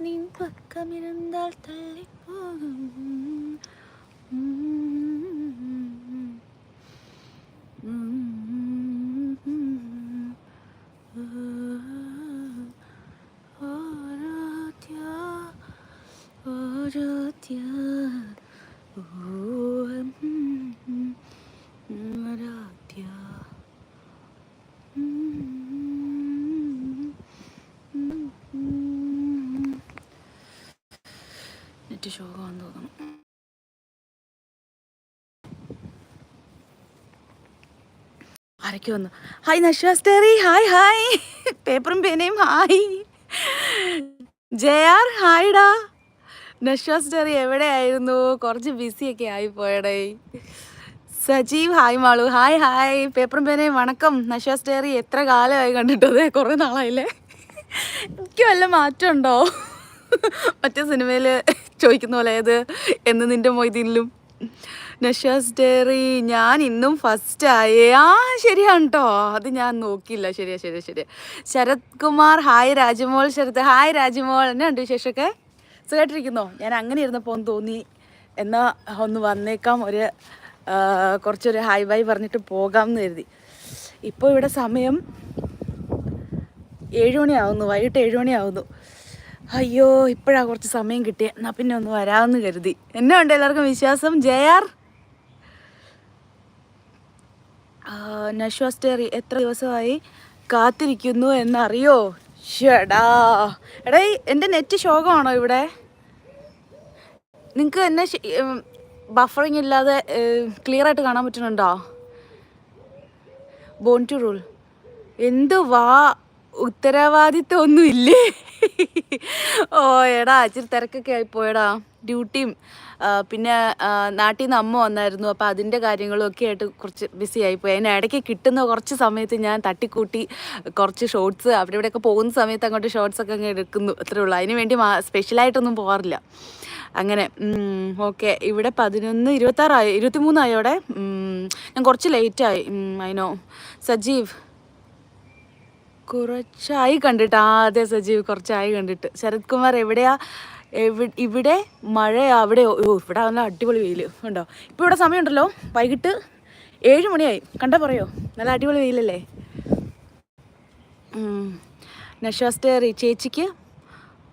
നിൻ പക്കമിരുന്നാൽ തള്ളിപ്പോകും ആരൊക്കെ വന്നു ഹായ് നശ്വാസ്റ്ററി ഹായ് ഹായ് പേപ്പറും പേനയും ഹായ് ജയാർ ഹായ്ഡാ നശ്വാസ്റ്ററി എവിടെയായിരുന്നു? കുറച്ച് ബിസിയൊക്കെ ആയി പോയടേ Sajeev hi Malu. Hi hi പേപ്പറും പേനയും വണക്കം. നശ്വാസ്റ്ററി എത്ര കാലമായി കണ്ടിട്ടത് കുറേ നാളായില്ലേ? എനിക്ക് വല്ല മാറ്റമുണ്ടോ? മറ്റേ സിനിമയിൽ ചോദിക്കുന്ന പോലെ ഏത്? എന്ന് നിന്റെ മൊയ്തീനിലും. നഷാസ് ഡയറി ഞാൻ ഇന്നും ഫസ്റ്റ് ആയേ. ആ ശരിയാണ് കേട്ടോ അത് ഞാൻ നോക്കിയില്ല. ശരിയാ ശരിയാ ശരിയാ. ശരത് കുമാർ ഹായ് രാജമോൾ ശരത്. ഹായ് രാജമോൾ. എന്നാ ഉണ്ട് വിശേഷമൊക്കെ? സുഖമായിട്ടിരിക്കുന്നോ ഞാൻ അങ്ങനെ ഇരുന്നപ്പോൾ ഒന്ന് തോന്നി. എന്നാ ഒന്ന് വന്നേക്കാം. ഒരു കുറച്ചൊരു ഹായ് ബൈ പറഞ്ഞിട്ട് പോകാം എന്ന് കരുതി. ഇപ്പോൾ ഇവിടെ സമയം ഏഴുമണിയാവുന്നു വൈകിട്ട് ഏഴുമണിയാവുന്നു അയ്യോ ഇപ്പോഴാണ് കുറച്ച് സമയം കിട്ടിയത് എന്നാൽ പിന്നെ ഒന്ന് വരാമെന്ന് കരുതി. എന്നെ ഉണ്ട് എല്ലാവർക്കും വിശ്വാസം? ജെ ആർ നശ്വാസ്റ്റേറി എത്ര ദിവസമായി കാത്തിരിക്കുന്നു എന്നറിയോ? ഷടാ. എടാ എന്റെ നെറ്റ് ശോകമാണോ ഇവിടെ? നിങ്ങൾക്ക് എന്നെ ബഫറിങ് ഇല്ലാതെ ക്ലിയർ ആയിട്ട് കാണാൻ പറ്റുന്നുണ്ടോ? ബോൺ ടു റൂൾ എന്ത് വാ ഉത്തരവാദിത്വം ഒന്നും ഇല്ലേ ഓ എടാ ഇച്ചിരി തിരക്കൊക്കെ ആയിപ്പോയടാ ഡ്യൂട്ടിയും പിന്നെ നാട്ടിൽ നിന്ന് അമ്മ വന്നായിരുന്നു. അപ്പോൾ അതിന്റെ കാര്യങ്ങളൊക്കെ ആയിട്ട് കുറച്ച് ബിസി ആയിപ്പോയി. അതിന് ഇടയ്ക്ക് കിട്ടുന്ന കുറച്ച് സമയത്ത് ഞാൻ തട്ടിക്കൂട്ടി കുറച്ച് ഷോർട്സ് അവിടെ ഇവിടെയൊക്കെ പോകുന്ന സമയത്ത് അങ്ങോട്ട് ഷോർട്സ് ഒക്കെ അങ്ങ് എടുക്കുന്നു. അത്രേ ഉള്ളൂ. അതിന് വേണ്ടി സ്പെഷ്യലായിട്ടൊന്നും പോകാറില്ല അങ്ങനെ ഓക്കെ ഇവിടെ പതിനൊന്ന് ഇരുപത്താറായി ഇരുപത്തി മൂന്നായോടെ ഞാൻ കുറച്ച് ലേറ്റായി അതിനോ സജീവ് കുറച്ചായി കണ്ടിട്ട്. ആ അതെ സജീവ് കുറച്ചായി കണ്ടിട്ട്. ശരത് കുമാർ എവിടെയാ? എവി ഇവിടെ മഴ അവിടെ ഇവിടെ നല്ല അടിപൊളി വെയിൽ ഉണ്ടോ ഇപ്പോൾ ഇവിടെ സമയമുണ്ടല്ലോ വൈകിട്ട് ഏഴ് മണിയായി. കണ്ടാൽ പറയോ? നല്ല അടിപൊളി വെയിലല്ലേ? നഷാസ്റ്റേറി ചേച്ചിക്ക്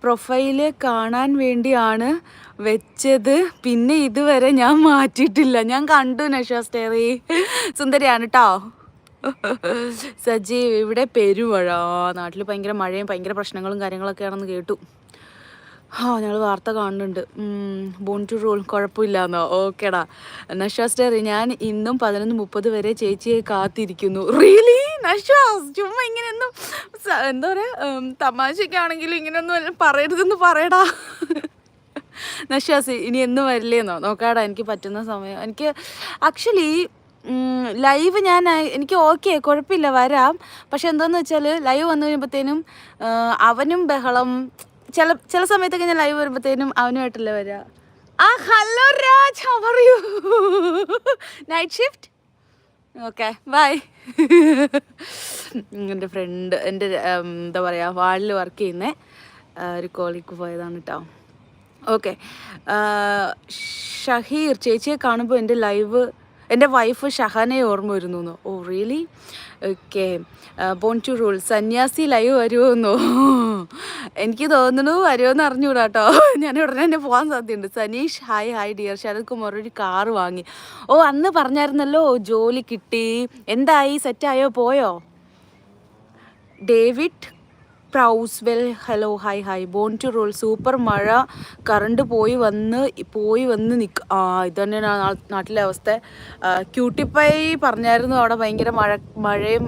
പ്രൊഫൈൽ കാണാൻ വേണ്ടിയാണ് വെച്ചത്. പിന്നെ ഇതുവരെ ഞാൻ മാറ്റിയിട്ടില്ല. ഞാൻ കണ്ടു നഷാസ്റ്റേറി സുന്ദരിയാണ് കേട്ടോ സജീവ് ഇവിടെ പെരുമഴ നാട്ടിൽ ഭയങ്കര മഴയും ഭയങ്കര പ്രശ്നങ്ങളും കാര്യങ്ങളൊക്കെ ആണെന്ന് കേട്ടു. ആ ഞങ്ങൾ വാർത്ത കാണുന്നുണ്ട്. ബോൺ ടു റൂൾ കുഴപ്പമില്ലാന്നോ? ഓക്കേടാ. നഷാസ് നശ്വാസ് ഞാൻ ഇന്നും പതിനൊന്ന് മുപ്പത് വരെ ചേച്ചിയെ കാത്തിരിക്കുന്നു. റിയലി നഷാസ് ചുമ്മാ ഇങ്ങനെയൊന്നും എന്താ പറയുക തമാശക്കാണെങ്കിലും ഇങ്ങനെയൊന്നും പറയരുതെന്ന് പറയടാ. നഷാസ് ഇനി എന്നും വരില്ലേന്നോ? നോക്കാടാ എനിക്ക് പറ്റുന്ന സമയം. എനിക്ക് ആക്ച്വലി ലൈവ് ഞാൻ എനിക്ക് ഓക്കെ കുഴപ്പമില്ല വരാം. പക്ഷെ എന്താണെന്ന് വെച്ചാൽ ലൈവ് വന്നു കഴിയുമ്പോഴത്തേനും അവനും ബഹളം ചില ചില സമയത്തൊക്കെ ഞാൻ ലൈവ് വരുമ്പോഴത്തേനും അവനുമായിട്ടല്ലേ വരാ ആ hello Raj how are you night shift okay bye എന്റെ ഫ്രണ്ട് എന്റെ എന്താ പറയുക വാളിൽ വർക്ക് ചെയ്യുന്ന. ഒരു കോളിക്ക് പോയതാണ് കേട്ടോ ഓക്കെ ഷഹീർ ചേച്ചിയെ കാണുമ്പോൾ എന്റെ ലൈവ് എന്റെ വൈഫ് ഷഹാനെ ഓർമ്മ വരുന്നു എന്ന്. ഓ really okay born to rule സന്യാസി ലൈവ് വരുമോന്നോ? എനിക്ക് തോന്നുന്നു വരുമോന്ന് അറിഞ്ഞൂടാ കേട്ടോ ഞാൻ ഉടനെ തന്നെ പോകാൻ സാധ്യതയുണ്ട്. Saneesh hi hi dear Sarath Kumar ഒരു കാറ് വാങ്ങി. ഓ അന്ന് പറഞ്ഞായിരുന്നല്ലോ ജോലി കിട്ടി. എന്തായി? സെറ്റായോ പോയോ? David പ്രൗസ്വെൽ hello hi hi. Born to rule. Super മഴ. കറണ്ട് പോയി വന്ന് പോയി വന്ന് നിൽക്കുക ആ ഇത് തന്നെയാണ് നാട്ടിലെ അവസ്ഥ. ക്യൂട്ടിപ്പൈ പറഞ്ഞായിരുന്നു അവിടെ ഭയങ്കര മഴ മഴയും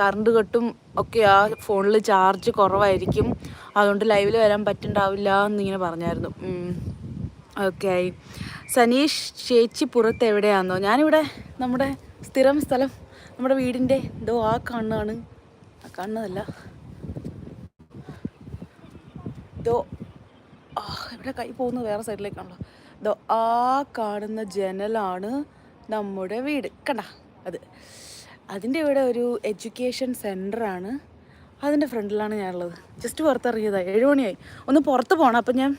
കറണ്ട് കെട്ടും ഒക്കെ ആ ഫോണിൽ ചാർജ് കുറവായിരിക്കും. അതുകൊണ്ട് ലൈവിൽ വരാൻ പറ്റുണ്ടാവില്ല എന്നിങ്ങനെ പറഞ്ഞായിരുന്നു. ഓക്കെ. സനീഷ് ചേച്ചി പുറത്ത് എവിടെയാണെന്നോ ഞാനിവിടെ നമ്മുടെ സ്ഥിരം സ്ഥലം നമ്മുടെ വീടിന്റെ എന്തോ ആ കാണുന്നതാണ് ആ കാണുന്നതല്ല ഇതോ ആ ഇവിടെ കൈ പോകുന്നത് വേറെ സൈഡിലേക്കാണല്ലോ. ഇതോ ആ കാണുന്ന ജനലാണ് നമ്മുടെ വീട്. കണ്ട അത്. അതിന്റെ ഇവിടെ ഒരു എഡ്യൂക്കേഷൻ സെന്ററാണ്. അതിന്റെ ഫ്രണ്ടിലാണ് ഞാനുള്ളത്. ജസ്റ്റ് പുറത്തിറങ്ങിയതാണ് ഏഴ് മണിയായി ഒന്ന് പുറത്ത് പോകണം അപ്പം ഞാൻ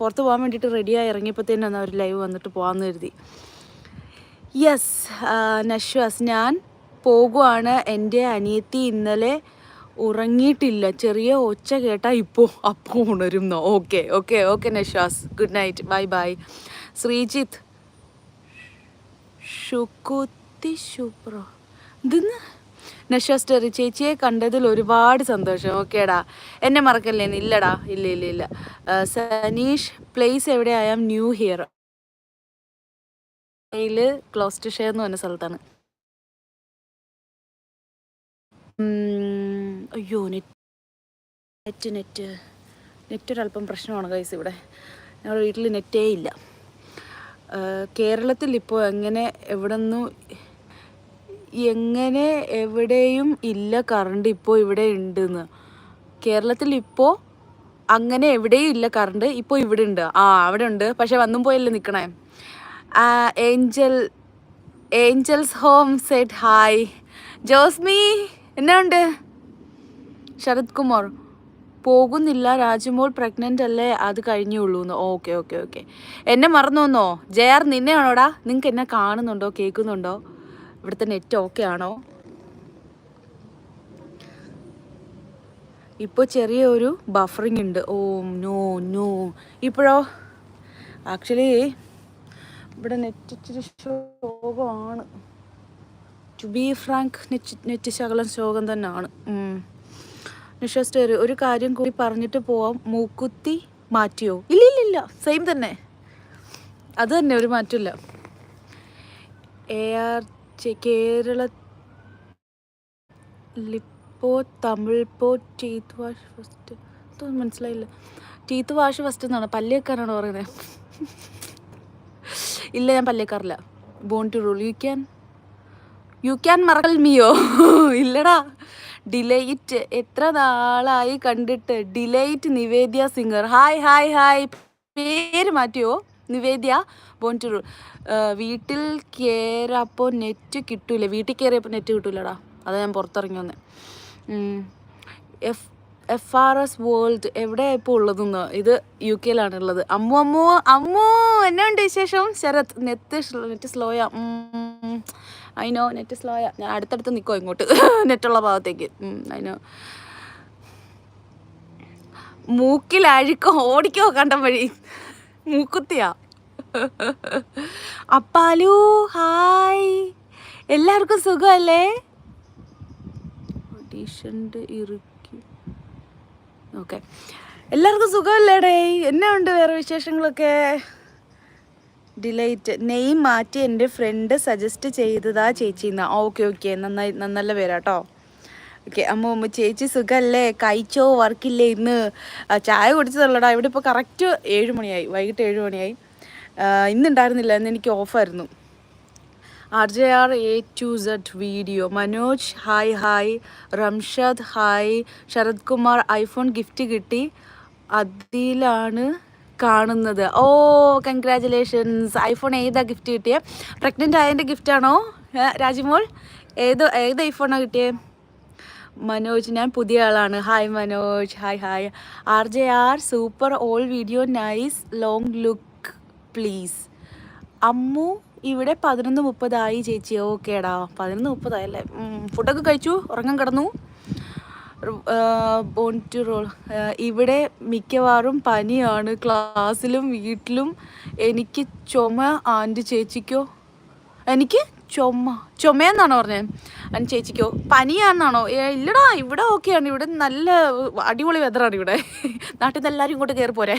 പുറത്ത് പോകാൻ വേണ്ടിയിട്ട് റെഡിയായി ഇറങ്ങിയപ്പോഴത്തേനും എന്നാൽ ഒരു ലൈവ് വന്നിട്ട് പോകാമെന്ന് കരുതി. യെസ് നശ്വാസ് ഞാൻ പോകുവാണ് എന്റെ അനിയത്തി ഇന്നലെ ഉറങ്ങിയിട്ടില്ല. ചെറിയ ഒച്ച കേട്ടാൽ ഇപ്പോൾ അപ്പോൾ ഉണരുന്നു okay okay okay Nashas. Good night bye bye Sreejith. ശുക്കുത്തി ശുപ്രോ ഇതെന്ന് നശ്വാസ് ടെറി ചേച്ചിയെ കണ്ടതിൽ ഒരുപാട് സന്തോഷം. ഓക്കേടാ. എന്നെ മറക്കല്ലേ? ഇല്ലടാ. ഇല്ല ഇല്ല ഇല്ല. സനീഷ് പ്ലേസ് എവിടെ? I am new here closest share എന്ന് പറഞ്ഞ സ്ഥലത്താണ്. അയ്യോ നെറ്റ് നെറ്റ് നെറ്റ്. നെറ്റ് ഒരല്പം പ്രശ്നമാണ് കൈസ് ഇവിടെ. ഞങ്ങളുടെ വീട്ടിൽ നെറ്റേ ഇല്ല. കേരളത്തിൽ ഇപ്പോൾ എങ്ങനെ എവിടെ നിന്നും എങ്ങനെ എവിടെയും ഇല്ല കറണ്ട് ഇപ്പോൾ ഇവിടെ ഉണ്ടെന്ന് കേരളത്തിൽ ഇപ്പോൾ അങ്ങനെ എവിടെയും ഇല്ല കറണ്ട് ഇപ്പോൾ ഇവിടെ ഉണ്ട് ആ അവിടെ ഉണ്ട് പക്ഷെ വന്നും പോയല്ലേ നിൽക്കണേ angel angels home set hi Josmi! എന്നാ ഉണ്ട്? ശരത് കുമാർ പോകുന്നില്ല രാജുമോൾ പ്രഗ്നന്റ് അല്ലേ? അത് കഴിഞ്ഞുള്ളൂ എന്ന് ഓക്കെ ഓക്കെ ഓക്കെ. എന്നെ മറന്നു വന്നോ? ജയർ നിന്നെയാണോടാ? നിങ്ങൾക്ക് എന്നെ കാണുന്നുണ്ടോ? കേൾക്കുന്നുണ്ടോ? ഇവിടുത്തെ നെറ്റ് ഓക്കെ ആണോ? ഇപ്പോൾ ചെറിയൊരു ബഫറിങ് ഉണ്ട്. Oh no no. ഇപ്പോഴോ? ആക്ച്വലി ഇവിടെ നെറ്റ് ഇച്ചിരി ശോകമാണ് to be frank net net ശകലം ശോകം തന്നെയാണ് നിശ്വസിച്ച് ഒരു കാര്യം കൂടി പറഞ്ഞിട്ട് പോവാം. മൂക്കുത്തി മാറ്റിയോ? ഇല്ല ഇല്ല ഇല്ല. സെയിം തന്നെ. അത് തന്നെ ഒരു മാറ്റമില്ല. എ ആർ കേരള ലിപ്പോ തമിഴ് പോ ടീത്ത് വാഷ് ഫസ്റ്റ് ഇതൊന്നും മനസ്സിലായില്ല. ടീത്ത് വാഷ് ഫസ്റ്റ് എന്നാണ്. പല്ലേക്കാരാണ് പറയുന്നത് ഇല്ല ഞാൻ പല്ലേക്കാറില്ല born to rule you can you can മറക്കൽ മിയോ? ഇല്ലടാ. ഡിലൈറ്റ് എത്ര നാളായി കണ്ടിട്ട്. Delight Nivedya singer. Hi hi hi പേര് മാറ്റിയോ? നിവേദ്യ ബോൺ ടു റൂൾ വീട്ടിൽ കയറപ്പോൾ നെറ്റ് കിട്ടൂല? വീട്ടിൽ കയറിയപ്പോൾ നെറ്റ് കിട്ടൂലടാ. അതാ ഞാൻ പുറത്തിറങ്ങി വന്നേ. F F R S world എവിടെയാണ് ഇപ്പോൾ ഉള്ളതെന്ന്? ഇത് യു കെയിലാണ് ഉള്ളത് അമ്മു അമ്മു അമ്മു എന്നാ ഉണ്ട് വിശേഷം? ശരത് നെറ്റ് നെറ്റ് സ്ലോയാ അതിനോ നെറ്റ് സ്ലോയാ ഞാൻ അടുത്തടുത്ത് നിൽക്കോ ഇങ്ങോട്ട്. നെറ്റുള്ള ഭാഗത്തേക്ക്. അതിനോ മൂക്കിൽ അഴുക്കോ ഓടിക്കോ കണ്ട വഴി. മൂക്കുത്തിയാ. അപ്പാലു ഹായ്. എല്ലാവർക്കും സുഖമല്ലേ? ഓക്കെ എല്ലാവർക്കും സുഖമല്ലേടേ? എന്നാ ഉണ്ട് വേറെ വിശേഷങ്ങളൊക്കെ? ഡിലൈറ്റ് നെയിം മാറ്റി എന്റെ ഫ്രണ്ട് സജസ്റ്റ് ചെയ്തതാ ചേച്ചി എന്നാ ഓക്കെ ഓക്കെ നന്നായി നന്നല്ല പേരാട്ടോ ഓക്കെ അമ്മ അമ്മ ചേച്ചി സുഖമല്ലേ കഴിച്ചോ? വർക്കില്ലേ ഇന്ന്? ചായ കുടിച്ചതല്ലടാ. ഇവിടെ ഇപ്പോൾ കറക്റ്റ് ഏഴ് മണിയായി. വൈകിട്ട് ഏഴ് മണിയായി. ഇന്നുണ്ടായിരുന്നില്ല ഇന്ന് എനിക്ക് ഓഫായിരുന്നു R J R A to Z video Manoj hi hi Ramshad hi Sarath Kumar iPhone gift കിട്ടി. അതിലാണ് കാണുന്നത്. ഓ കൺഗ്രാറ്റുലേഷൻസ് ഐഫോൺ ഏതാ ഗിഫ്റ്റ് കിട്ടിയേ? പ്രഗ്നന്റ് ആയതിന്റെ ഗിഫ്റ്റാണോ രാജിമോൾ? ഏത് ഏത് ഐഫോണാണ് കിട്ടിയേ? മനോജ് ഞാൻ പുതിയ ആളാണ്. Hi Manoj. Hi hi R J R super all video nice long look please Ammu ഇവിടെ പതിനൊന്ന് മുപ്പതായി ചേച്ചി. ഓക്കേടാ പതിനൊന്ന് മുപ്പതായല്ലേ? ഫുഡൊക്കെ കഴിച്ചു? ഉറങ്ങാൻ കിടന്നു? ബോൺ ടു റോൾ ഇവിടെ മിക്കവാറും പനിയാണ്. ക്ലാസ്സിലും വീട്ടിലും എനിക്ക് ചുമ ആന്റി ചേച്ചിക്കോ? എനിക്ക് ചുമ. ചുമയെന്നാണോ പറഞ്ഞത് ആന്റി ചേച്ചിക്കോ? പനിയാണെന്നാണോ? ഇല്ലടാ ഇവിടെ ഓക്കെയാണ്. ഇവിടെ നല്ല അടിപൊളി വെതറാണ് ഇവിടെ. നാട്ടിൽ നിന്ന് എല്ലാവരും ഇങ്ങോട്ട് കയറി പോരെ.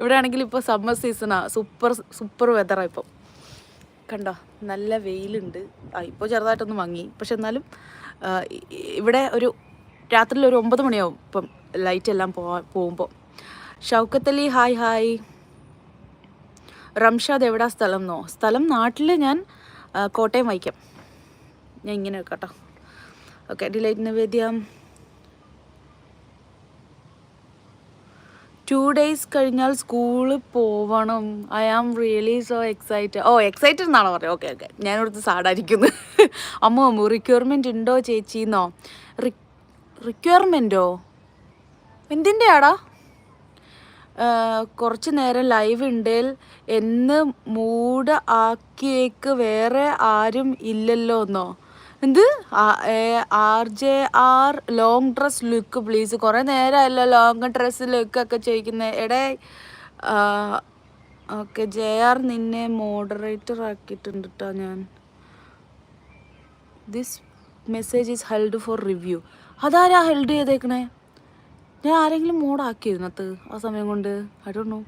ഇവിടെ ആണെങ്കിൽ ഇപ്പോൾ സമ്മർ സീസണാ സൂപ്പർ സൂപ്പർ വെതറാണ് ഇപ്പം. കണ്ടോ? നല്ല വെയിലുണ്ട്. ഇപ്പോൾ ചെറുതായിട്ടൊന്ന് മങ്ങി. പക്ഷെ എന്നാലും ഇവിടെ ഒരു രാത്രിയിൽ ഒരു ഒമ്പത് മണിയാവും ഇപ്പം ലൈറ്റ് എല്ലാം പോകുമ്പോൾ പോകുമ്പോൾ ഷൗക്കത്തലി ഹായ് ഹായ്. റംഷാദ് എവിടാ സ്ഥലം എന്നോ? സ്ഥലം നാട്ടിൽ ഞാൻ കോട്ടയം വായിക്കാം. ഞാൻ ഇങ്ങനെ വെക്കട്ടോ okay Delight Nivedya. Two days കഴിഞ്ഞാൽ സ്കൂളിൽ പോവണം. I am really so excited oh excited എന്നാണോ പറയുക ഓക്കെ ഓക്കെ. ഞാനിവിടുത്തെ സാഡായിരിക്കുന്നു അമ്മ റിക്വയർമെന്റ് ഉണ്ടോ ചേച്ചിന്നോ റിക്വയർമെന്റോ എന്തിന്റെ ആടാ കുറച്ച് നേരം ലൈവ് ഉണ്ടേൽ എന്ന് മൂഡ് ആക്കിയേക്ക് വേറെ ആരും ഇല്ലല്ലോ എന്നോ എന്ത് R J R long dress look please കുറേ നേരമല്ല ലോങ് ഡ്രസ്സ് ലുക്കൊക്കെ ചോദിക്കുന്നത് എടേ ഓക്കെ ജെ ആർ നിന്നെ മോഡറേറ്റർ ആക്കിയിട്ടുണ്ട് കേട്ടോ ഞാൻ. This message is held for review അതാരാ ഹെൽഡ് ചെയ്തേക്കണേ? ഞാൻ ആരെങ്കിലും മോഡാക്കിയിരുന്നത് ആ സമയം കൊണ്ട്? No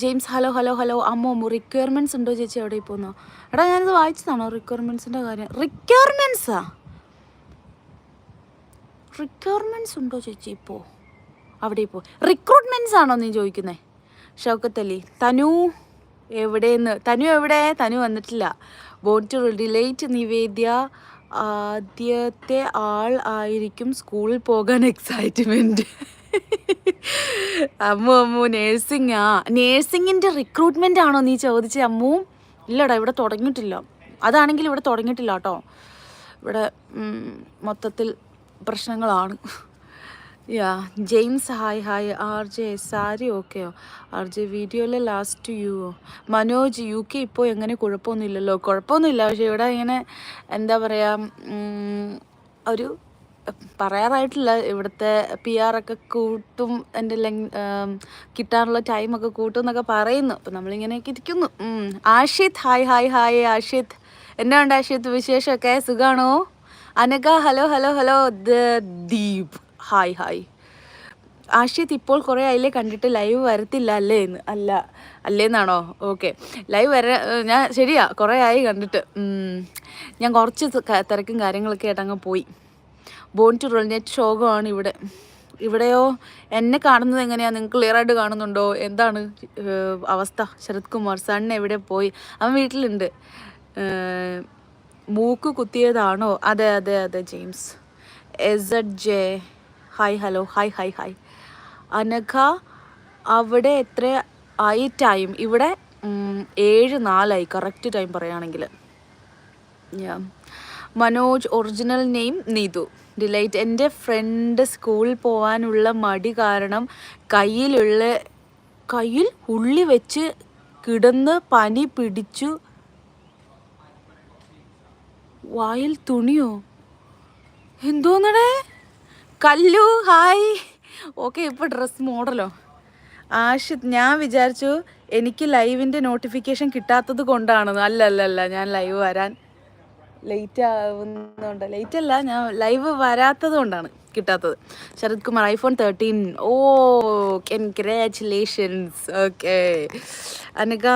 James hello hello hello അമ്മോ റിക്വയർമെന്റ്സ് ഉണ്ടോ ചേച്ചി എവിടെ പോകുന്നോ എടാ ഞാനിത് വായിച്ചതാണോ റിക്വയർമെന്റ്സിന്റെ കാര്യം? റിക്വയർമെന്റ്സാ റിക്വയർമെന്റ്സ് ഉണ്ടോ ചേച്ചി ഇപ്പോൾ അവിടെ ഇപ്പോൾ റിക്രൂട്ട്മെന്റ്സ് ആണോ നീ ചോദിക്കുന്നേ? ഷൗക്കത്തലി തനു എവിടെയെന്ന്? തനു എവിടെ? തനു വന്നിട്ടില്ല. ബോൺ ടു റിലേറ്റ് നിവേദ്യ ആദ്യത്തെ ആൾ ആയിരിക്കും സ്കൂളിൽ പോകാൻ എക്സൈറ്റ്മെന്റ് അമ്മു അമ്മു നേഴ്സിംഗ് ആ. നേഴ്സിങ്ങിന്റെ റിക്രൂട്ട്മെന്റ് ആണോ നീ ചോദിച്ചേ അമ്മു? ഇല്ലടാ ഇവിടെ തുടങ്ങിയിട്ടില്ല. അതാണെങ്കിൽ ഇവിടെ തുടങ്ങിയിട്ടില്ല കേട്ടോ. ഇവിടെ മൊത്തത്തിൽ പ്രശ്നങ്ങളാണ്. യാ James hi hi R J sari ഓക്കെയോ ആർ ജെ വീഡിയോയിലെ ലാസ്റ്റ് യുവോ മനോജ് യു കെ ഇപ്പോൾ എങ്ങനെ കുഴപ്പമൊന്നുമില്ലല്ലോ? കുഴപ്പമൊന്നുമില്ല. പക്ഷെ ഇവിടെ ഇങ്ങനെ എന്താ പറയുക ഒരു പറയാറായിട്ടില്ല. ഇവിടുത്തെ പി ആറൊക്കെ കൂട്ടും എന്റെ ലെങ് കിട്ടാനുള്ള ടൈമൊക്കെ കൂട്ടും എന്നൊക്കെ പറയുന്നു. അപ്പം നമ്മളിങ്ങനെയൊക്കെ ഇരിക്കുന്നു. Ashith hi hi hi Ashith എന്നാ ഉണ്ട് ആഷിത് വിശേഷമൊക്കെ? സുഖമാണോ Anagha hello hello hello Deep. Hi hi. Ashith ഇപ്പോൾ കുറേ ആയില്ലേ കണ്ടിട്ട് ലൈവ് വരത്തില്ല അല്ലേ എന്ന്? അല്ല അല്ലേന്നാണോ ഓക്കെ. ലൈവ് വര ഞാൻ ശരിയാ കുറേ ആയി കണ്ടിട്ട്. ഞാൻ കുറച്ച് തിരക്കും കാര്യങ്ങളൊക്കെ ആയിട്ടങ്ങ് പോയി. ബോൺ ടു റോൾ നെറ്റ് ശോകമാണ് ഇവിടെ. ഇവിടെയോ? എന്നെ കാണുന്നത് എങ്ങനെയാണ് നിങ്ങൾക്ക് ക്ലിയർ ആയിട്ട് കാണുന്നുണ്ടോ? എന്താണ് അവസ്ഥ? ശരത് കുമാർ സൺ എവിടെ പോയി? അവൻ വീട്ടിലുണ്ട്. മൂക്ക് കുത്തിയതാണോ? അതെ അതെ അതെ James. S J. Hi hello hi hi hi Anagha അവിടെ എത്ര ആയി? ടൈം ഇവിടെ ഏഴ് നാലായി. കറക്റ്റ് ടൈം പറയുകയാണെങ്കിൽ. Manoj original name Neethu. Delight എന്റെ ഫ്രണ്ട് സ്കൂളിൽ പോകാനുള്ള മടി കാരണം കയ്യിലുള്ള കയ്യിൽ ഉള്ളി വെച്ച് കിടന്ന് പനി പിടിച്ചു. വായിൽ തുണിയോ? എന്തോന്നടേ? കല്ലു ഹായ്. ഓക്കെ ഇപ്പോൾ ഡ്രസ് മോഡലോ ആഷിത് ഞാൻ വിചാരിച്ചു എനിക്ക് ലൈവിന്റെ നോട്ടിഫിക്കേഷൻ കിട്ടാത്തത് കൊണ്ടാണ്. അല്ല അല്ല അല്ല ഞാൻ ലൈവ് വരാൻ ലേറ്റ് ആവുന്നുണ്ട്. ലേറ്റ് അല്ല ഞാൻ ലൈവ് വരാത്തത് കൊണ്ടാണ് കിട്ടാത്തത്. Sarath Kumar iPhone thirteen oh congratulations okay. Anagha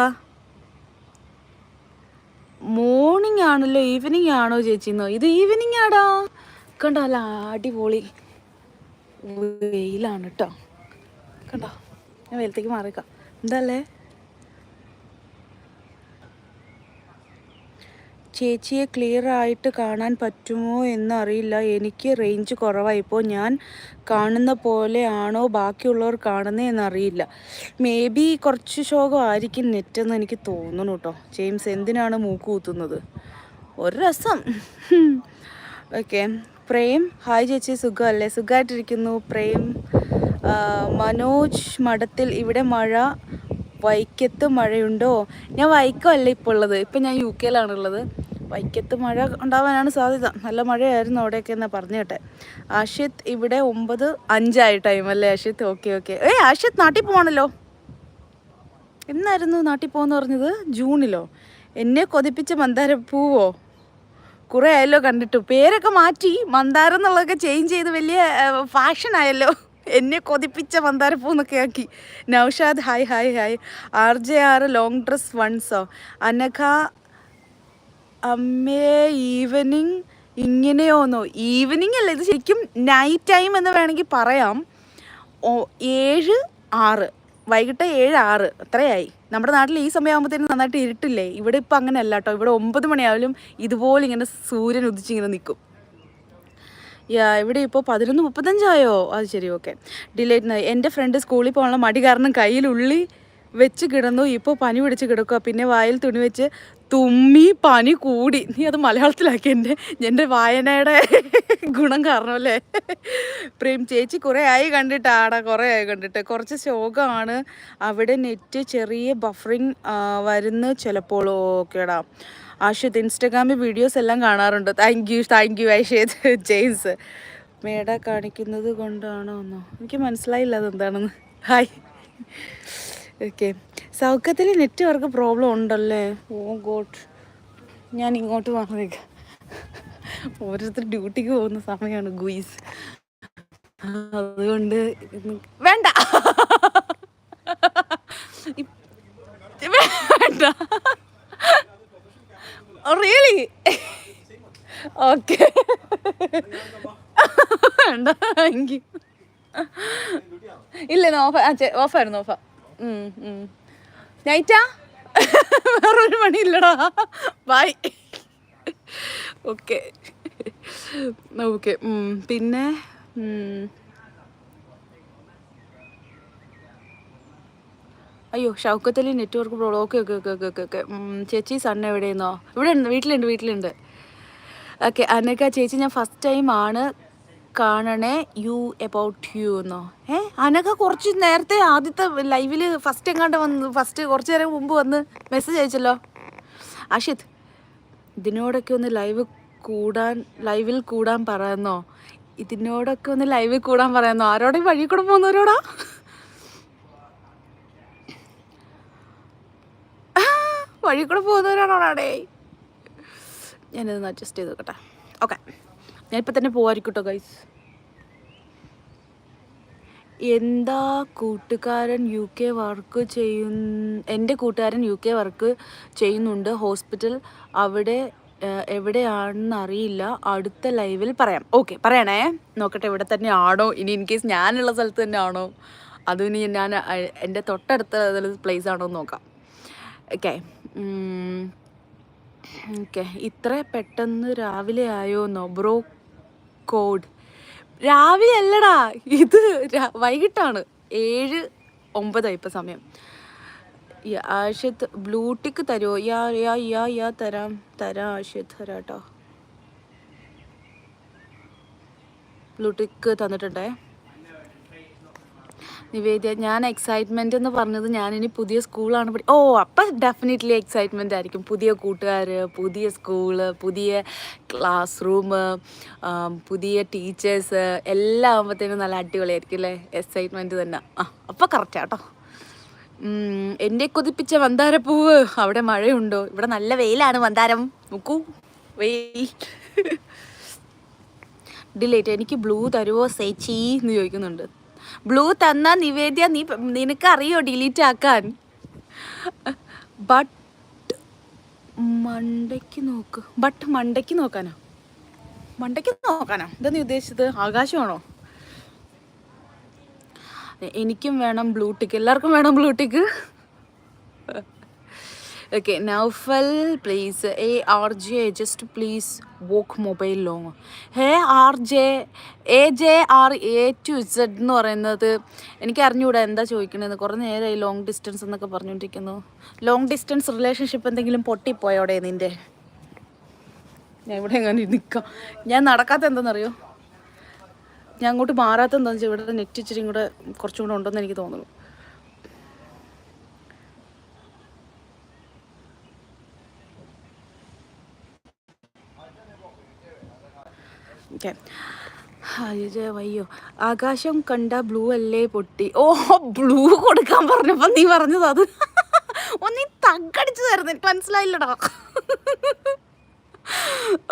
morning ആണല്ലോ ഈവനിങ് ആണോ ചേച്ചിന്നോ ഇത് ഈവനിങ് ആടാ. കണ്ടോ അല്ല അടിപൊളി വെയിലാണ് കേട്ടോ കണ്ടോ? ഞാൻ വെയിലത്തേക്ക് മാറിക്കാം എന്താല്ലേ? ചേച്ചിയെ ക്ലിയർ ആയിട്ട് കാണാൻ പറ്റുമോ എന്ന് അറിയില്ല എനിക്ക് റേഞ്ച് കുറവായിപ്പോൾ ഞാൻ കാണുന്ന പോലെ ആണോ ബാക്കിയുള്ളവർ കാണുന്നത് എന്നറിയില്ല. മേ ബി കുറച്ച് ശോകമായിരിക്കും നെറ്റെന്ന് എനിക്ക് തോന്നുന്നു കേട്ടോ ജെയിംസ് എന്തിനാണ് മൂക്ക് കൂത്തുന്നത്? ഒരു രസം. ഓക്കെ പ്രേം. ഹായ് ചേച്ചി സുഖമല്ലേ? സുഖമായിട്ടിരിക്കുന്നു. പ്രേം മനോജ് മഠത്തിൽ ഇവിടെ മഴ വൈക്കത്ത് മഴയുണ്ടോ? ഞാൻ വൈക്കമല്ല ഇപ്പോൾ ഉള്ളത്. ഇപ്പം ഞാൻ യു കെയിലാണുള്ളത് വൈക്കത്ത് മഴ ഉണ്ടാവാനാണ് സാധ്യത. നല്ല മഴയായിരുന്നു അവിടെയൊക്കെ എന്നാ പറഞ്ഞു കേട്ടെ. ആഷിത് ഇവിടെ ഒമ്പത് അഞ്ചായി ടൈം അല്ലേ? ആഷിത് ഓക്കെ ഓക്കെ ഏയ് ആഷിത് നാട്ടിൽ പോകണല്ലോ എന്നായിരുന്നു നാട്ടിൽ പോകുമെന്ന് പറഞ്ഞത്? ജൂണിലോ? എന്നെ കൊതിപ്പിച്ച മന്ദാരപ്പൂവോ? കുറേ ആയല്ലോ കണ്ടിട്ടു. പേരൊക്കെ മാറ്റി. മന്ദാരം എന്നുള്ളതൊക്കെ ചേഞ്ച് ചെയ്ത് വലിയ ഫാഷൻ ആയല്ലോ. എന്നെ കൊതിപ്പിച്ച മന്ദാരപ്പൂ എന്നൊക്കെ ആക്കി. Naushad hi hi hi. R J R long dress വൺസോ Anagha അമ്മേ ഈവനിങ് ഇങ്ങനെയോന്നോ? ഈവനിങ് അല്ല ഇത് ശരിക്കും നൈറ്റ് ടൈം എന്ന് വേണമെങ്കിൽ പറയാം. ഏഴ് ആറ്. വൈകിട്ട് ഏഴ് ആറ് അത്രയായി. നമ്മുടെ നാട്ടിൽ ഈ സമയമാകുമ്പോഴത്തേനും നന്നായിട്ട് ഇരുട്ടില്ലേ? ഇവിടെ ഇപ്പം അങ്ങനെ അല്ല കേട്ടോ ഇവിടെ ഒമ്പത് മണിയായാലും ഇതുപോലെ ഇങ്ങനെ സൂര്യൻ ഉദിച്ചിങ്ങനെ നിൽക്കും യാ ഇവിടെ ഇപ്പോൾ പതിനൊന്ന് മുപ്പത്തഞ്ചായോ? അത് ശരി ഓക്കെ. ഡിലേറ്റ് എന്റെ ഫ്രണ്ട് സ്കൂളിൽ പോകാനുള്ള മടി കാരണം കയ്യിൽ ഉള്ളി വെച്ച് കിടന്നു. ഇപ്പോൾ പനി പിടിച്ച് കിടക്കുക പിന്നെ വായിൽ തുണി വെച്ച് തുമ്മി പനി കൂടി. നീ അത് മലയാളത്തിലാക്കി. എന്റെ എന്റെ വായനയുടെ ഗുണം കാരണം അല്ലേ? പ്രേം ചേച്ചി കുറേ ആയി കണ്ടിട്ട് കണ്ടിട്ടാടാ കുറേ ആയി കണ്ടിട്ട്. കുറച്ച് ശോകമാണ്. അവിടെ നെറ്റ് ചെറിയ ബഫറിങ് വരുന്നു ചിലപ്പോൾ. ഓക്കേടാ. ആഷിത് ഇൻസ്റ്റഗ്രാമിൽ വീഡിയോസ് എല്ലാം കാണാറുണ്ട്. താങ്ക് യു താങ്ക് യു ഐഷേത് ജെയിംസ്. മേട കാണിക്കുന്നത് കൊണ്ടാണോ എന്നോ എനിക്ക് മനസ്സിലായില്ല അതെന്താണെന്ന്. ഹായ് ഓക്കെ സൗഖ്യത്തിൽ നെറ്റ്വർക്ക് പ്രോബ്ലം ഉണ്ടല്ലേ? ഓ ഗോഡ് ഞാൻ ഇങ്ങോട്ട് വന്നേക്ക. ഓരോരുത്തർ ഡ്യൂട്ടിക്ക് പോകുന്ന സമയമാണ് ഗുയിസ്. അതുകൊണ്ട് വേണ്ട. വേണ്ട. റിയലി ഓക്കെ വേണ്ട താങ്ക് യു ഇല്ല ഓഫ് ഓഫായിരുന്നു ഓഫാ നൈറ്റാ? വേറൊരു പണിയില്ലടാ. ബൈ ഓക്കെ ഓക്കെ പിന്നെ. അയ്യോ Shoukathali network problem. Okay okay okay okay okay okay ചേച്ചി സൺ എവിടെയെന്നോ? ഇവിടെ ഉണ്ട് വീട്ടിലുണ്ട് വീട്ടിലുണ്ട്. ഓക്കെ അനക്ക ചേച്ചി ഞാൻ ഫസ്റ്റ് ടൈം ആണ് കാണണേ യു എബൌട്ട് യു എന്നോ. ഏ അനക കുറച്ച് നേരത്തെ ആദ്യത്തെ ലൈവിൽ ഫസ്റ്റ് എങ്ങാണ്ട് വന്ന് ഫസ്റ്റ് കുറച്ച് നേരം മുമ്പ് വന്ന് മെസ്സേജ് അയച്ചല്ലോ. അഷിത് ഇതിനോടൊക്കെ ഒന്ന് ലൈവ് കൂടാൻ ലൈവിൽ കൂടാൻ പറയുന്നോ? ഇതിനോടൊക്കെ ഒന്ന് ലൈവിൽ കൂടാൻ പറയുന്നോ? ആരോടെ വഴി കൂടെ പോകുന്നവരോടാ? വഴി കൂടെ പോകുന്നവരാണോടാടേ ഞാനിതൊന്ന് അഡ്ജസ്റ്റ് ചെയ്ത് നോക്കട്ടെ. ഓക്കെ ഞാനിപ്പോൾ തന്നെ പോവായിരിക്കട്ടോ ഗൈസ് എന്താ കൂട്ടുകാരൻ യു കെ വർക്ക് ചെയ്യുന്ന എന്റെ കൂട്ടുകാരൻ യു കെ വർക്ക് ചെയ്യുന്നുണ്ട് ഹോസ്പിറ്റൽ അവിടെ എവിടെയാണെന്ന് അറിയില്ല. അടുത്ത ലൈവിൽ പറയാം. ഓക്കെ പറയണേ. നോക്കട്ടെ ഇവിടെ തന്നെ ആണോ ഇനി ഇൻ കേസ് ഞാനുള്ള സ്ഥലത്ത് തന്നെ ആണോ അതും ഇനി ഞാൻ എന്റെ തൊട്ടടുത്ത പ്ലേസ് ആണോ എന്ന് നോക്കാം. ഓക്കെ ഓക്കെ ഇത്ര പെട്ടെന്ന് രാവിലെ ആയോ ആയോന്നോ ബ്രോ കോഡ്. രാവിലെ അല്ലടാ ഇത് വൈകിട്ടാണ്. ഏഴ് ഒമ്പതായി ഇപ്പം സമയം. ആഷിത്ത് ബ്ലൂടിക്ക് തരുമോ യാ യാ യാ യാ തരാം തരാം ആഷിത്ത് തരാം കേട്ടോ ബ്ലൂടിക്ക് തന്നിട്ടുണ്ടേ? നിവേദ്യ ഞാൻ എക്സൈറ്റ്മെന്റ് എന്ന് പറഞ്ഞത് ഞാനിനി പുതിയ സ്കൂളാണ് പഠി ഓ അപ്പം ഡെഫിനറ്റ്ലി എക്സൈറ്റ്മെന്റ് ആയിരിക്കും. പുതിയ കൂട്ടുകാർ പുതിയ സ്കൂൾ പുതിയ ക്ലാസ് റൂം പുതിയ ടീച്ചേഴ്സ് എല്ലാം ആകുമ്പോഴത്തേനും നല്ല അടിപൊളിയായിരിക്കും അല്ലേ എക്സൈറ്റ്മെന്റ് തന്നെ. ആ അപ്പം കറക്റ്റ് എന്നെ കൊതിപ്പിച്ച മന്ദാരപ്പൂവ് അവിടെ മഴയുണ്ടോ? ഇവിടെ നല്ല വെയിലാണ് മന്ദാരം. നോക്കൂ വെയിൽ. ഡിലേറ്റ് എനിക്ക് ബ്ലൂ തരുവോ സേച്ചി എന്ന് ചോദിക്കുന്നുണ്ട്. ബ്ലൂ തന്ന നിവേദ്യ നീ നിനക്ക് അറിയോ ഡിലീറ്റ് ആക്കാൻ? ബട്ട് മണ്ടയ്ക്ക് നോക്ക്. ബട്ട് മണ്ടയ്ക്ക് നോക്കാനോ? മണ്ടയ്ക്ക് നോക്കാനോ? എന്താ നീ ഉദ്ദേശിച്ചത്? ആകാശമാണോ? എനിക്കും വേണം ബ്ലൂ ടിക്ക് എല്ലാവർക്കും വേണം blue tick okay Noufal please A R J just please walk mobile long hey R J A J R A to Z എന്ന് പറയുന്നത് എനിക്ക് അറിഞ്ഞുകൂടാ എന്താ ചോദിക്കണതെന്ന് കുറേ നേരമായി ലോങ് ഡിസ്റ്റൻസ് എന്നൊക്കെ പറഞ്ഞുകൊണ്ടിരിക്കുന്നു. ലോങ് ഡിസ്റ്റൻസ് റിലേഷൻഷിപ്പ് എന്തെങ്കിലും പൊട്ടിപ്പോയോടെ നിന്റെ ഞാൻ ഇവിടെ എങ്ങനെ നിൽക്കാം ഞാൻ നടക്കാത്ത എന്താണെന്നറിയോ ഞാൻ അങ്ങോട്ട് മാറാത്ത എന്താണെന്ന് വെച്ചാൽ ഇവിടെ നെറ്റ് ഇച്ചിരി കൂടെ കുറച്ചും കൂടെ ഉണ്ടെന്ന് എനിക്ക് തോന്നുന്നു. ഓക്കെ വയ്യോ ആകാശം കണ്ട ബ്ലൂ അല്ലേ പൊട്ടി. ഓ ബ്ലൂ കൊടുക്കാൻ പറഞ്ഞപ്പോൾ നീ പറഞ്ഞത് അത്. ഒന്നീ നീ തగ్గടിച്ചു തരുന്നു എനിക്ക് മനസ്സിലായില്ലടാ.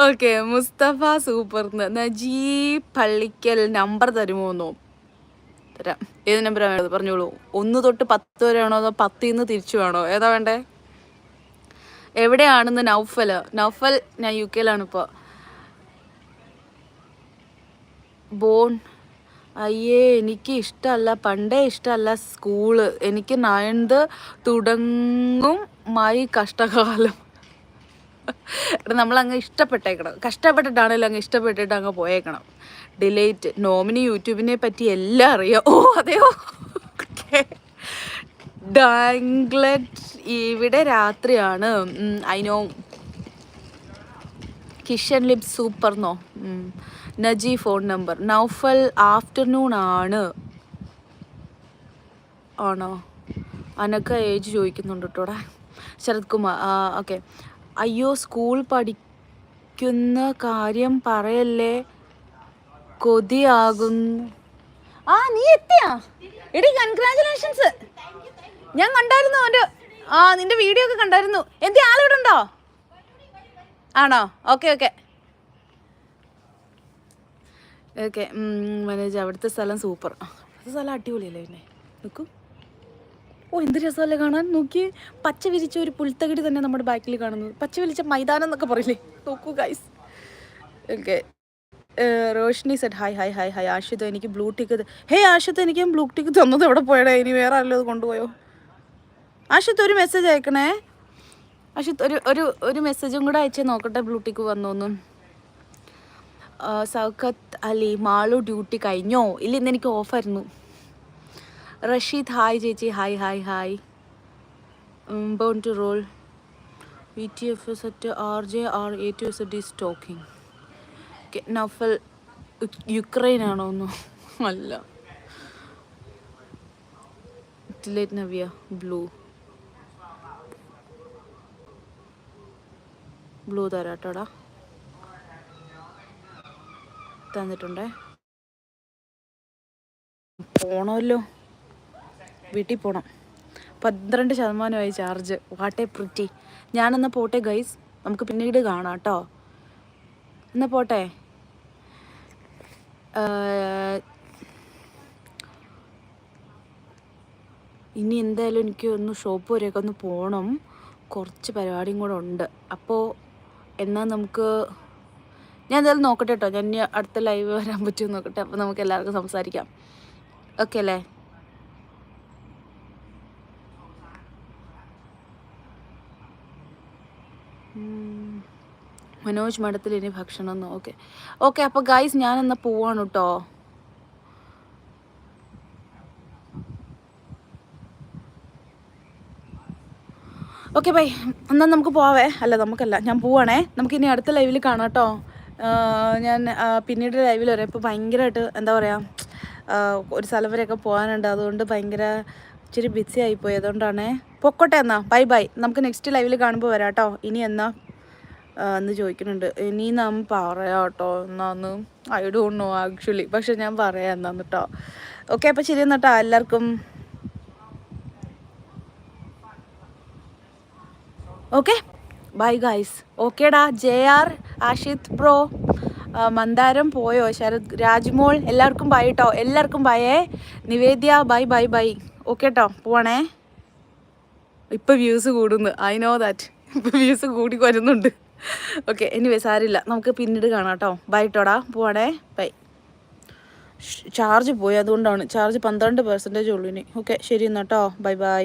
ഓക്കെ മുസ്തഫ സൂപ്പർന്ന്. നജീബ് പള്ളിക്കൽ നമ്പർ തരുമോന്നോ തരാം. ഏത് നമ്പറാണ് വേണ്ടത്? പറഞ്ഞോളൂ. ഒന്ന് തൊട്ട് പത്ത് വരെ ആണോ അതോ പത്തിൽ നിന്ന് തിരിച്ചു വേണോ? ഏതാ വേണ്ടേ? എവിടെയാണെന്ന് നൗഫൽ നൗഫൽ ഞാൻ യു കെയിലാണ് ബോൺ. അയ്യേ എനിക്ക് ഇഷ്ടമല്ല പണ്ടേ ഇഷ്ടമല്ല സ്കൂൾ. എനിക്ക് നയൻത് തുടങ്ങും മായി കഷ്ടകാലം. നമ്മളങ്ങ് ഇഷ്ടപ്പെട്ടേക്കണം. കഷ്ടപ്പെട്ടിട്ടാണെങ്കിലും അങ്ങ് ഇഷ്ടപ്പെട്ടിട്ട് അങ്ങ് പോയേക്കണം. ഡിലേറ്റ് നോമിനി യൂട്യൂബിനെ പറ്റി എല്ലാം അറിയാം. ഓ അതെയോ? ഡാംഗ്ലറ്റ് ഇവിടെ രാത്രിയാണ്. I know. കിഷൻ ലിപ് സൂപ്പർന്നോ Naji phone number. Noufal afternoon ആണ്. ആണോ? അനക്ക ഏജ് ചോദിക്കുന്നുണ്ട് കേട്ടോടാ ശരത് കുമാർ ഓക്കെ. അയ്യോ സ്കൂൾ പഠിക്കുന്ന കാര്യം പറയല്ലേ? കൊതിയാകുന്നു. ആ നീ എത്തിയാ? എടി കൺഗ്രാചുലേഷൻസ് ഞാൻ കണ്ടായിരുന്നു അവന്റെ ആ നിന്റെ വീഡിയോ ഒക്കെ കണ്ടായിരുന്നു. എന്തി ആളിവിടെ ഉണ്ടോ? ആണോ? Okay okay. ഓക്കെ മാനേജ് അവിടുത്തെ സ്ഥലം സൂപ്പർ. അവിടുത്തെ സ്ഥലം അടിപൊളിയല്ലേ പിന്നെ? നോക്കൂ. ഓ എന്ത് രസമല്ലേ കാണാൻ? നോക്കി പച്ച വിരിച്ച ഒരു പുൽത്തകിടി തന്നെ നമ്മുടെ ബാക്കിൽ കാണുന്നത് പച്ച വിരിച്ച മൈതാനം എന്നൊക്കെ പറയില്ലേ? നോക്കൂ guys okay Roshini Z hi hi hi hi Ashith എനിക്ക് ബ്ലൂ ടിക്ക് ഹേ ആഷിത്ത് എനിക്ക് ബ്ലൂ ടിക്ക് തന്നത് എവിടെ പോയടാ? ഇനി വേറെ ആരല്ലോ അത് കൊണ്ടുപോയോ? ആഷിത്ത് ഒരു മെസ്സേജ് അയക്കണേ. ആഷിത്ത് ഒരു ഒരു ഒരു മെസ്സേജും കൂടെ അയച്ചേ നോക്കട്ടെ ബ്ലൂ ടിക്ക് വന്നോന്നും. സൗഖത്ത് അലി മാളു ഡ്യൂട്ടി കഴിഞ്ഞോ? ഇല്ല ഇന്ന് എനിക്ക് ഓഫായിരുന്നു റഷീദ് ഹായ് ചേച്ചി hi hi hi born to rule V T F S at R J R A to S D stocking Noufal Ukraine ആണോ ഒന്നും അല്ല. ടിലേറ്റ് നവ്യ ബ്ലൂ ബ്ലൂ തരാട്ടോടാ തന്നിട്ടുണ്ടേ. പോണമല്ലോ. വീട്ടിൽ പോകണം പന്ത്രണ്ട് ശതമാനമായി ചാർജ്. വാട്ടെ പ്രിറ്റി ഞാനെന്നാൽ പോട്ടെ ഗൈസ് നമുക്ക് പിന്നീട് കാണാം കേട്ടോ. എന്നാൽ പോട്ടെ? ഇനി എന്തായാലും എനിക്ക് ഒന്ന് ഷോപ്പ് വരെയൊക്കെ ഒന്ന് പോകണം കുറച്ച് പരിപാടിയും കൂടെ ഉണ്ട്. അപ്പോൾ എന്നാൽ നമുക്ക് ഞാൻ എന്തായാലും നോക്കട്ടെ കേട്ടോ ഞാൻ ഇനി അടുത്ത ലൈവ് വരാൻ പറ്റുമോ നോക്കട്ടെ. അപ്പോൾ നമുക്ക് എല്ലാവർക്കും സംസാരിക്കാം. ഓക്കെ അല്ലേ? മനോജ് മഠത്തിൽ ഇനി ഭക്ഷണം ഒന്ന് ഓക്കെ ഓക്കെ അപ്പോൾ ഗൈസ് ഞാൻ പോവാണ് കേട്ടോ ഓക്കെ ബൈ എന്നാൽ നമുക്ക് പോവേ അല്ല നമുക്കല്ല. ഞാൻ പോവാണേ. നമുക്ക് ഇനി അടുത്ത ലൈവിൽ കാണാം കേട്ടോ ഞാൻ പിന്നീട് ലൈവിൽ വരാം ഇപ്പോൾ ഭയങ്കരമായിട്ട് എന്താ പറയുക ഒരു സ്ഥലം വരെയൊക്കെ പോകാനുണ്ട്. അതുകൊണ്ട് ഭയങ്കര ഇച്ചിരി ബിസി ആയിപ്പോയി അതുകൊണ്ടാണേ പൊക്കോട്ടെ എന്നാ. ബൈ ബൈ നമുക്ക് നെക്സ്റ്റ് ലൈവിൽ കാണുമ്പോൾ വരാം കേട്ടോ ഇനി എന്നാ എന്ന് ചോദിക്കുന്നുണ്ട്. ഇനി നാം പറയാം കേട്ടോ എന്നാന്ന്? ഐ ഡോണ്ട് നോ ആക്ച്വലി പക്ഷെ ഞാൻ പറയാം എന്നാന്ന് കേട്ടോ ഓക്കെ അപ്പോൾ ശരി എന്നിട്ടോ എല്ലാവർക്കും. ഓക്കെ ബൈ ഗൈസ് ഓക്കേടാ ജെ ആർ ആഷിത് പ്രോ മന്ദാരം പോയോ? ശരത് രാജ്മോൾ എല്ലാവർക്കും ബൈ കേട്ടോ എല്ലാവർക്കും ബൈയേ Nivedya bye bye bye okay കേട്ടോ പോണേ ഇപ്പം വ്യൂസ് കൂടുന്നു. ഐ നോ ദാറ്റ് ഇപ്പം വ്യൂസ് കൂടി വരുന്നുണ്ട്. ഓക്കെ എനിവേ സാരില്ല നമുക്ക് പിന്നീട് കാണാം കേട്ടോ ബൈ കേട്ടോടാ പോവാണേ. ബൈ ചാർജ് പോയി. അതുകൊണ്ടാണ്. ചാർജ് പന്ത്രണ്ട് പെർസെന്റേജ് ഉള്ളൂ ഇനി. ഓക്കെ ശരി എന്നാട്ടോ ബൈ ബൈ